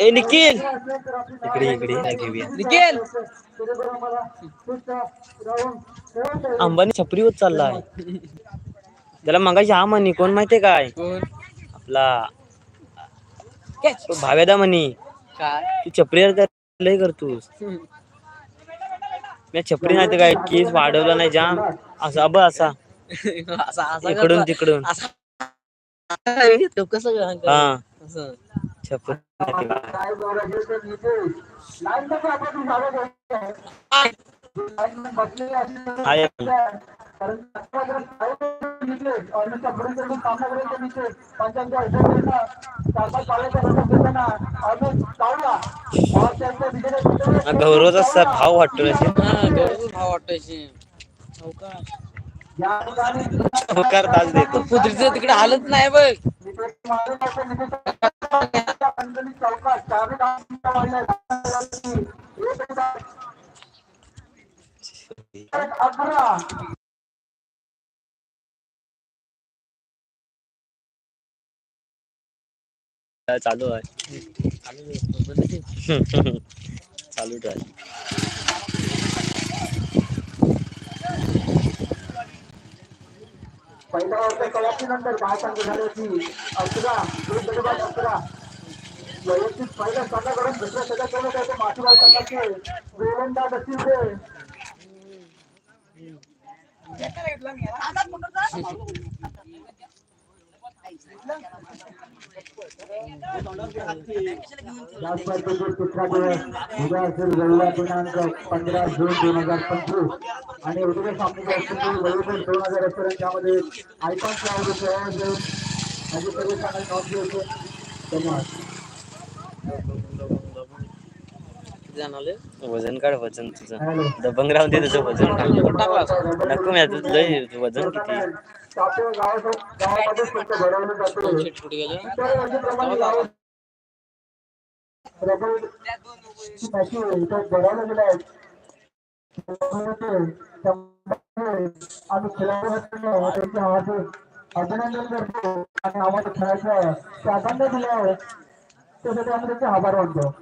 ए निखिल! इकडे इकडे घेऊया. निखिल! अंबानी छपरी होत चाललाय. त्याला मगाशी हा म्हणी कोण माहितीये काय? आपला तो भावेदा म्हणी. तू छपरी लय करतोस. मी छपरी नाही तर काय केस वाढवला नाही जाम. असा अब असा. इकडून तिकडून. कसं हा. असं. आहे. गौरवचा भाव वाटतो हा भाव वाटायचे होकार ताज देतो कुत्रीचं तिकडे हालत नाही बघ. चालू आहे. चालू आहे. पहिल्या वर्ष कलापीनंतर काय सांगू झाले की अकरा दोन अकरा वैयक्तिक पहिल्या संघाकडून दुसऱ्या सगळ्याकडे त्याचे माथीबाई संघाचे गोलंदाज असतील ते या स्पर्धेचे तिसरा दिवस उद्या असेल रविवार दिनांक पंधरा जून दोन हजार पंचवीस आणि उद्या सामने असतील दोन हजार अकरा त्यामध्ये आयकॉन खेळाडू खेळायला जाईल धन्यवाद. वजन काढ वजन तुझं. दबंग राहून दे तुझं वजन. नको मी तुझं लय वजन किती गेलं अभिनंदन करतो आणि आम्हाला खेळायचं प्राधान्य दिलं आहे. त्यासाठी आम्ही त्यांचे आभार मानतो.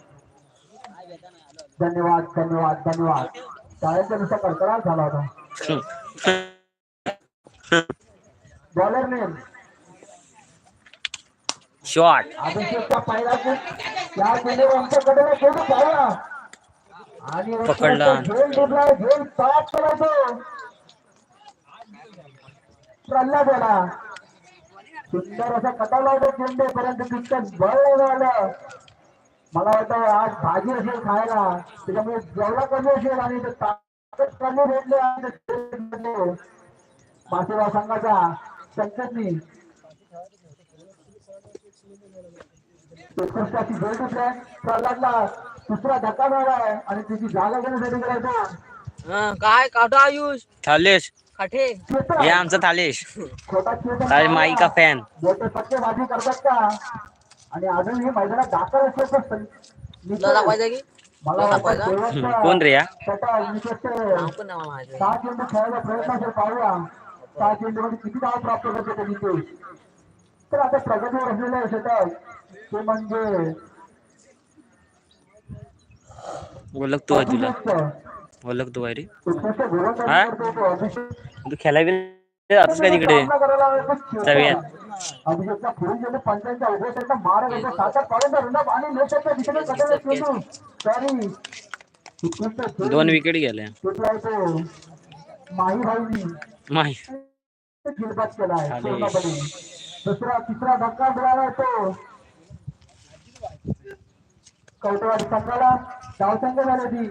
धन्यवाद धन्यवाद धन्यवाद. शाळेचा कडकडाट झाला होता. बॉलर नेम शॉट अभिषेकचा पहिला जाऊया आणि पकडला. झेल डुबलाय झेल पाच करायचो प्रल्हाद आला सुंदर असा कटा लावतो चेंडू परंतु तितकं बळ मला वाटतं आज भाजी असेल खायला त्याच्यामुळे जेवढा कमी असेल आणि ते ताकद कमी भेटले आणि ते खेळ मासेगाव संघाचा संकटनी उत्कृष्टाची गोल प्रल्हादला दुसरा धक्का मिळालाय आणि त्याची जागा घेण्यासाठी करायचा हा काय काढा आयुष? थालेश. काठे हे आमचा थालेश. छोटा माई का फॅन मोठे सट्टेबाजी करतात का? आणि अजून हे मैदानात दाखल असेल तर सं- तुला दाखवायचं की? मला दाखवायचा? शेवटचा कोण रे या? सहा चेंडू खेळायचा प्रयत्न असेल पाहूया. सहा चेंडू मध्ये किती धाव प्राप्त करते ते नितेश तर आता प्रगतीवर असलेलं आहे षटक ते म्हणजे ओळखतो आहे तुला. ओळखतो आहे रे. हा? तो. जातच काय तिकडे? सगळ्यात सातात आणि दिशेने चेंडू सॉरी दोन विकेट गेल्या. माही. पूर्णपणे दुसरा तिसरा धक्का मिळाला तो कौटवाडी संघाला धावसंख्या झाली होती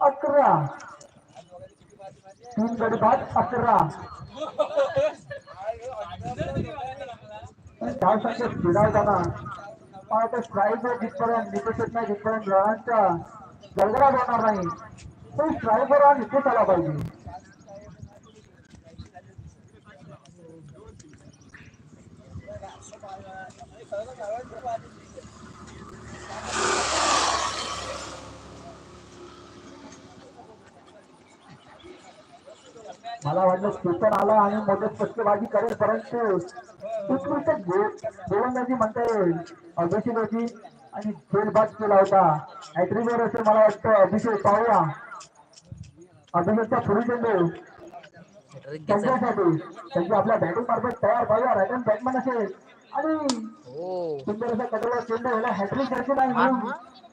अकरा. तीन गडी बाद अकरा धावसंख्या स्थिरावताना मला ते स्ट्राईक जिथपर्यंत निकषित नाही जिथपर्यंत रनांचा गडगडाट होणार नाही तो स्ट्राईकवर हा निकष आला पाहिजे मला मला वाटलं चेतन आला आणि मोठं स्पष्टबाजी करेल परंतु उत्कृष्ट गोलंदाजी म्हणता येईल अभिषेक होती आणि फेरबाद केला होता. ऍट्रिब्यूट असेल मला वाटतं अभिषेक पाहूया. अभिषेकचा पुढील चेंडू त्यांच्यासाठी. त्यांची आपल्या बॅटिंग मार्फत तयार पाहूया. रॅटन बॅटमॅन असेल आणि हो. सुंदर असा कटोरा चेंडू ह्याला हॅट्रिक करायची नाही म्हणून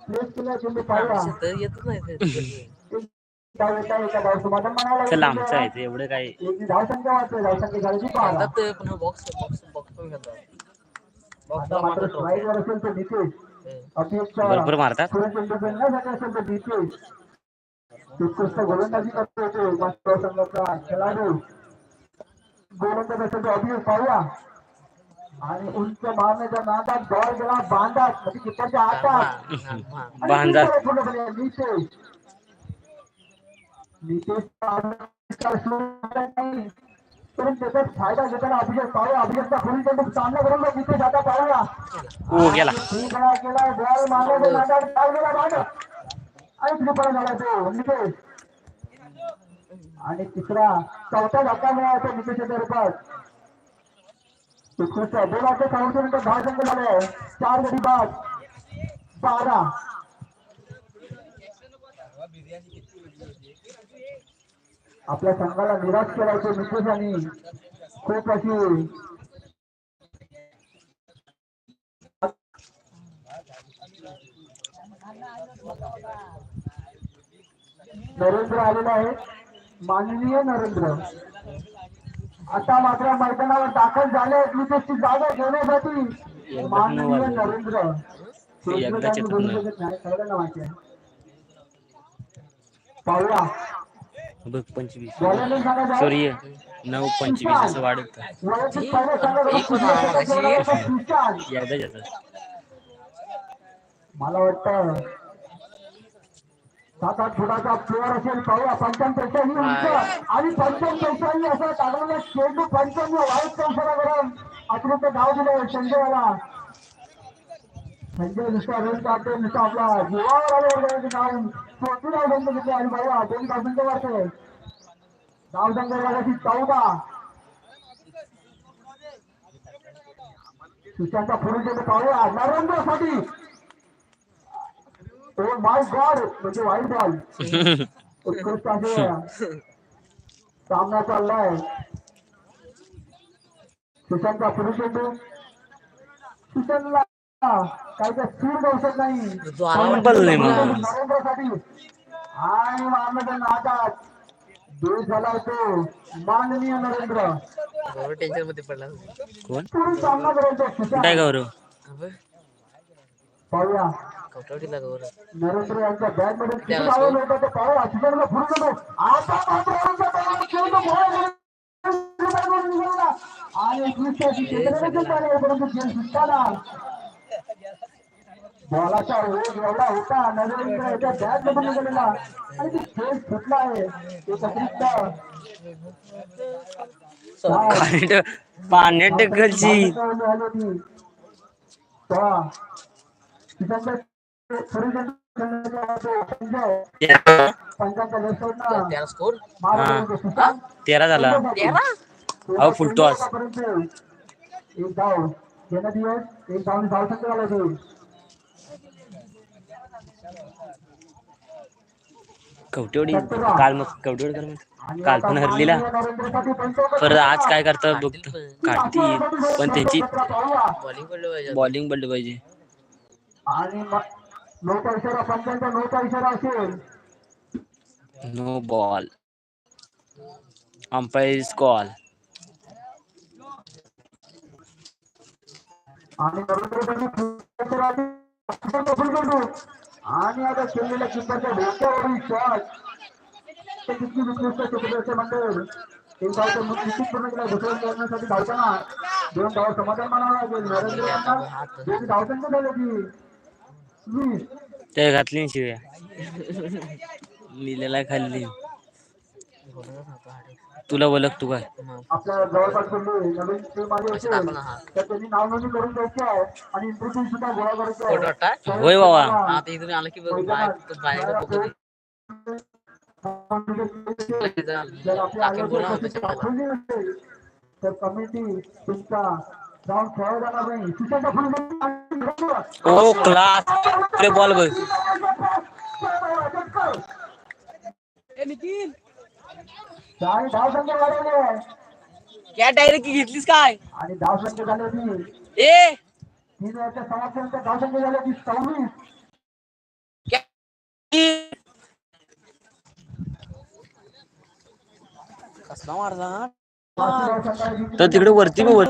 प्लेस केला चेंडू पाहूया. चल. आमचं आहे ते एवढं काय खेळतात ते पण बॉक्स बॉक्स बॉक्स पण खेळतात बॉक्सला हे. भरपूर मारतात उत्कृष्ट गोलंदाजी करतो मात्र संघाचा खेळाडू गोलंदाज असेल तर अभिषेक पाहूया आणि उंच मारण्याच्या नादात बॉल गेला बांधात म्हणजे किपरच्या हातात बांधात. पूर्णपणे नितेश आविष्कार सुरू झाला नाही. परंतु त्याचा फायदा घेताना अभिषेक पाहूया अभिषेकचा पुढील चेंडू सामना करून बघ नितेश आता पाहूया ओ गेला त्रिफळा केला बॉल मारण्याच्या नादात बॉल गेला बांधात आणि त्रिफळा झाला तो नितेश आणि तिसरा चौथा धक्का मिळाला नितेशच्या रूपात उत्कृष्ट बोलाचे काउंटर नंतर दहा संघ झाले चार गडी बाद बारा आपल्या संघाला निराश केल्याचे आणि खूप अशी नरेंद्र आलेला आहे. माननीय नरेंद्र. आता मात्र मैदानावर दाखल झाले आहेत. जागा घेण्यासाठी माननीय नरेंद्र. पाहूया. बघ पंचवीस. सूर्य नऊ पंचवीस असं वाढत मला वाटतं सात आठ फुटाचा प्लेअर असेल पाहूया पंच्याण्णव ही उंच आणि असं टाकलेलं चेंडू पंच्याण्णव वाईट कंसाला अतिरिक्त धाव दिले संजयला संजय नुसता रन काढतो नुसता आपला जीवावर चौथी धाव संघ घेतली आणि पाहूया दोन धावसंख्या संघ वाढते धाव संघ चौदा. सुशांतचा पुढे चेंडू पाहूया. नरेंद्रसाठी. ओ oh माय गॉड म्हणजे वाईट बॉल उत्कृष्ट आहे. सामना चाललाय. सुशांतचा पुढे चेंडू सुशांतला काय काय स्थिर बसत नाही. नाही. नरेंद्रसाठी. आणि झाला तो माननीय नरेंद्र. बरोबर टेन्शनमध्ये पडला कोण? पुढे सामना करायचा कुठे आहे सुशांत गौरव? अबे, पाहूया. कवटावटीला गौरव. नरेंद्र यांच्या बॅटमध्ये किती धावा. मिळतात ते पाहूया. पुढे आता मात्र. आणि एकवीसच्या क्षेत्ररक्षण झाले परंतु खेळ सुटताना बॉलाचा वेग एवढा होता नरेंद्र याच्या बॅटमध्ये निघालेला आणि ते खेळ सुटला आहे. एक अतिरिक्त पाण्यात ढकलची हा. तेरा झाला. अहो, फुलटॉस. आतापर्यंत एक धाव. एक धाव धाव संख्या झाला होती कवटेवडी काल मग कवटेवडी कर मग काल पण हरलीला. परत आज काय करतं काढतील बघतो पण. काढतील पण त्यांची. बॉलिंग पडलं पाहिजे. बॉलिंग पडली पाहिजे. No ball. Umpire call. आणि आणि आता शिवलेल्या किपरच्या डोक्यावरील शॉट ते किती उत्कृष्ट क्षेत्ररक्षण मंडळ. एक धाव निश्चित पूर्ण केला दुसऱ्या करण्यासाठी धावताना. दोन धाव समाधान मानावं लागेल. नरेंद्र यांना. दोन धावसंख्या वीस ते घातली शिव्या. लिहिलेला खाल्ली. तुला ओळख तू काय? आपल्या जवळपास नवीन टीम आली असेल दाखव ना हा. तर त्यांनी नाव नोंदणी करून द्यायची आहे आणि इंटरव्ह्यू सुद्धा गोळा करायचा आहे. होय बाबा. हा इथून आलं की बघ तो बाहेर बघू जर आपल्या आयोजक कशी दाखवली नसेल तर कमिटी तुमचा जाऊन खेळायला जाणार नाही. सुशांत फुलगे ओ क्लास पुढे बॉल बघ. आणि धाव संख्या वाढवली आहे. या डायरेक्ट घेतलीस काय? आणि झाली होती. ए! तीन वेळच्या समाप्तीनंतर धाव संख्या झाली होती. सव्वीस. कसला मारला. तर तिकडे वरती बघ. वर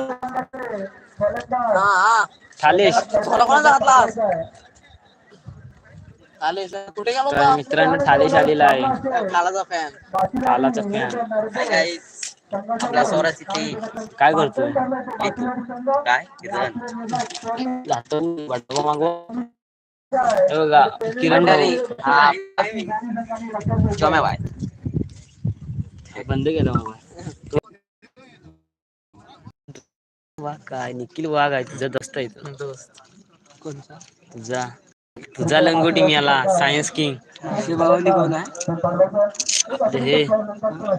फलंदाज थालेश. कोणा कोणाचा घातलास आले कुठे गेलो तर मित्रांनो थालेश आलेला आहे. कालाचा फॅन कालाचा fan. आपला सोरा सिटी काय करतोय? काय? मागव हे बघा किरण भाऊ. हा. बाय हे बंद केलं बाबा. वाघ काय निखिल वाघ आहे. तुझा दस्त आहे तो. कोणचा? तुझा. तुझा लंगोटी मिळाला सायन्स किंग शिवभावानी कोण आहे? हे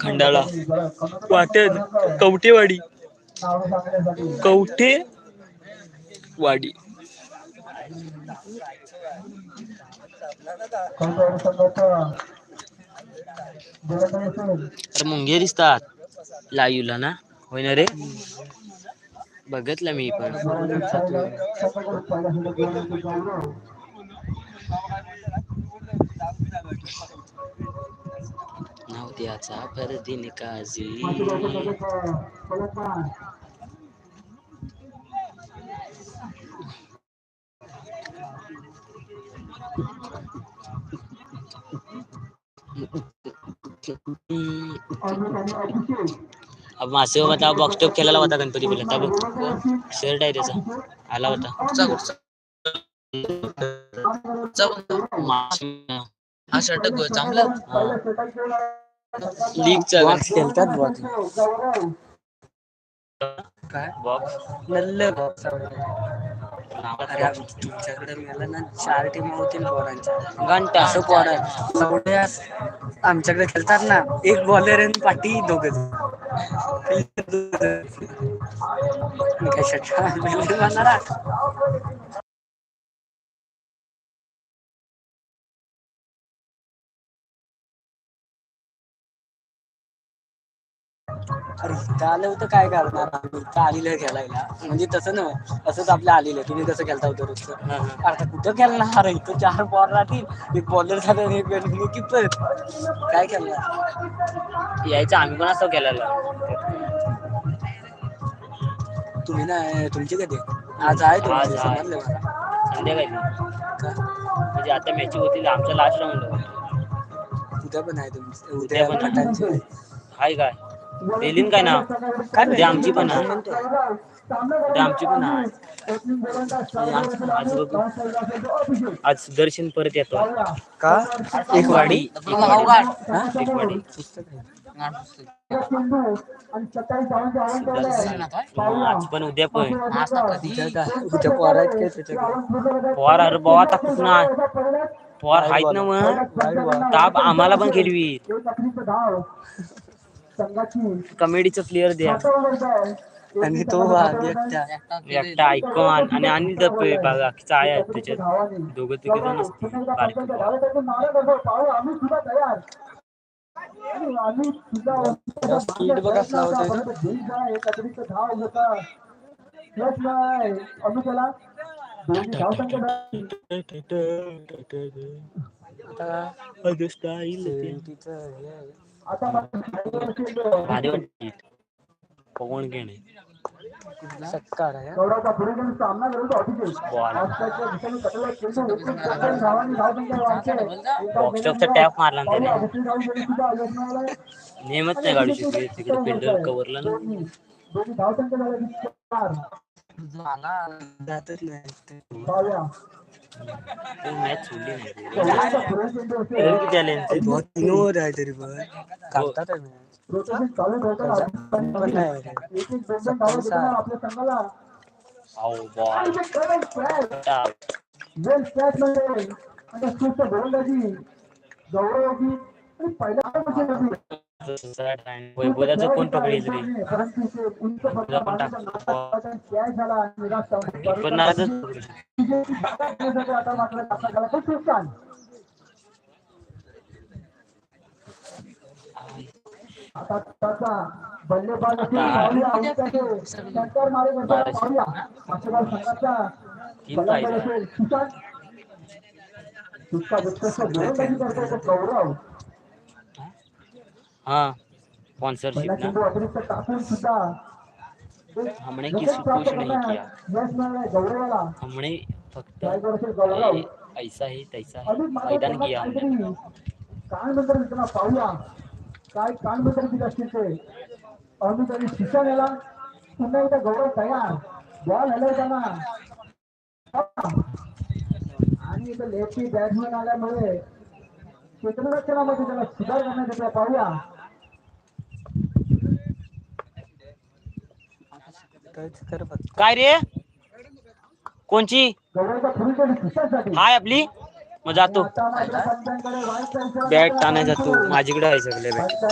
खंडाळा. वाटत कवटेवाडी कवठे? वाडी. अरे मुंगे दिसतात. लाईव्हला ना? होय ना रे? बघितलं मी पण. नवद्याचा परदिन काजी अब मासे होता बॉक्स टॉप खेळायला होता गणपती बोला तब शर्ट आहे त्याचा. आला होता. हा शर्ट चांगला. लीगचा बॉक्स खेळतात बॉक्स काय? बॉक्स नल्ल बॉक्स अरे तुमच्याकडे मला ना चार टीम होतील पोरांच्या. घंटा. असं पोर. एवढे आमच्याकडे खेळतात ना एक बॉलर आणि पाठी दोघ काय शर्ट अरे इथं आलं होतं काय करणार आम्ही? इथं आलेलं खेळायला. म्हणजे तसं नव्हे. असंच आपलं आलेलं तुम्ही कसं खेळता होतं रोजचं? आता कुठं खेळणार? इथं चार बॉल राहतील. एक बॉलर झालं आणि एक किपर काय खेळणार यायचं आम्ही पण असं केलेलं तुम्ही ना तुमची कधी? आज आहे आज. संध्याकाळी? म्हणजे आता मॅच होती आमचा लास्ट राऊंड उद्या पण आहे तुमची. उद्या पण. हाय काय? देलीन काय ना उद्या आमची पण आहे. आमची पण आहे. आज- आज सुदर्शन परत येतो. का? एक वाडी. एक वाडी. आज पण उद्या पण. उद्या काय? उद्या पोर आहेत काय त्याच्याकडे? पोहार अरे बाबा आता कुठं नाही पोहार आहेत ना मग. ताप आम्हाला पण खेळवी कमेडीचं प्लेअर द्या आणि तो एकटा एकटा ऐकॉन आणि अनिल दप्पे बघा चाय आहेत त्याच्यात दोघं तिघ जण असतील बारकी आता हे पवन घेणे सत्कार आहे सामना टॅप मारला ना त्याने. नेहमच नाही काढू शकले. तिकडे फिल्डर कव्हरला ना. जातच नाही. मॅच सोडली नाही गौरवचा बहुत तीन आहे तरी पण काढतात आहे पहिल्या वैभवदाचं कोण पकडेल रे? पण तीन पाहिजे. गौरव हा स्पॉन्सरशिप पहिला ना। चेंडू अतिरिक्त टाकून सुद्धा एक हमने की विकेट प्राप्त कुछ नहीं करण्यात किया। यश मिळालंय गौरवाला हमने फक्त ड्रायव्हर असेल गौरव। ए, ऐसा है तैसा है अधिक मागे मैदान त्यांना किया हमने। काहीतरी कान बंदर मित्रांनो पाहूया काय कान बंदर किती असतील ते अमित आणि शिक्षण याला पुन्हा एकदा गौरव तयार। बॉल हलवताना आणि इथं लेफ्टी बॅट्समॅन आल्यामुळे क्षेत्ररक्षणामध्ये त्याला सुधार करण्यात येतो पाहूया काय रे? कोणची? हाय आपली. मग जातो बॅट टाणायचा तू. माझीकडे आहे सगळे बॅट.